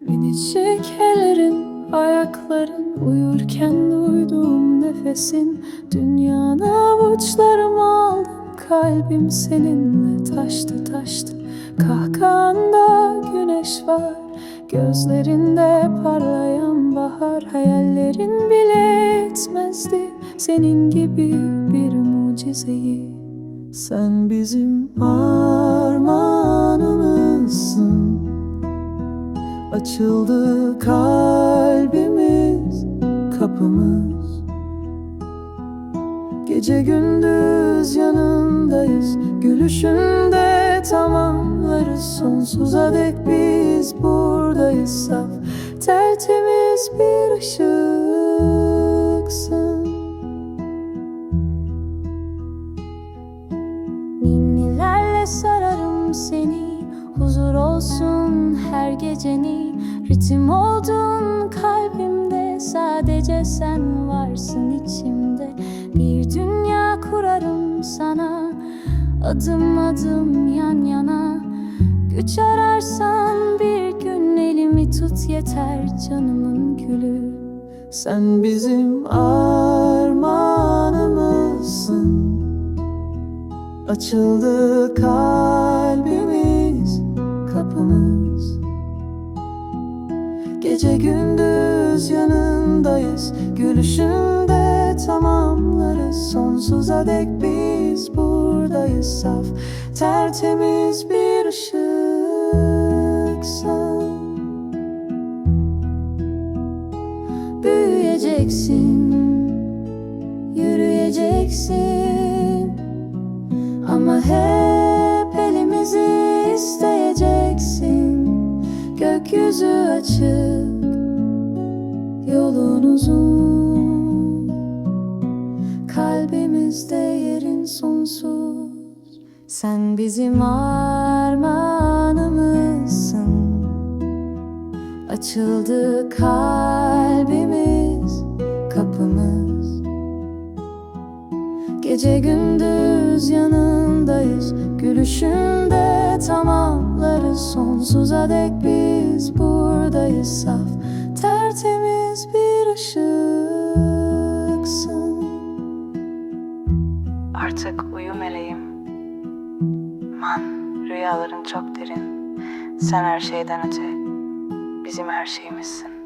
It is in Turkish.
Minicik ellerin, ayakların Uyurken duyduğum nefesin. Dünyanı avuçlarıma aldım Kalbim seninle taştı taştı. Kahkahanda güneş var Gözlerinde parlayan bahar. Hayallerin bile etmezdi Senin gibi bir mucizeyi. Sen bizim armağanımızsın Açıldı kalbimiz, kapımız. Gece gündüz yanındayız Gülüşünde tamamlarız. Sonsuza dek biz buradayız Saf, tertemiz bir ışıksın. Ninnilerle sararım seni Huzur olsun her geceni Ritim oldun kalbimde. Sadece sen varsın içimde. Bir dünya kurarım sana. Adım adım yan yana. Güç ararsan bir gün elimi tut yeter canımın gülü. Sen bizim armağanımızsın. Açıldı kalbimiz, kapımız Gece gündüz yanındayız Gülüşünde tamamlarız. Sonsuza dek biz buradayız Saf, tertemiz bir ışıksın Büyüyeceksin, yürüyeceksin Yolun uzun. Kalbimizde yerin sonsuz. Sen bizim armağanımızsın. Açıldı kalbimiz Kapımız. Gece gündüz yanındayız. Gülüşünde tamamlarız. Sonsuza dek biz buradayız. Saf, tertemiz ışıksın Artık uyu meleğim. Man, rüyaların çok derin. Sen her şeyden öte, bizim her şeyimizsin.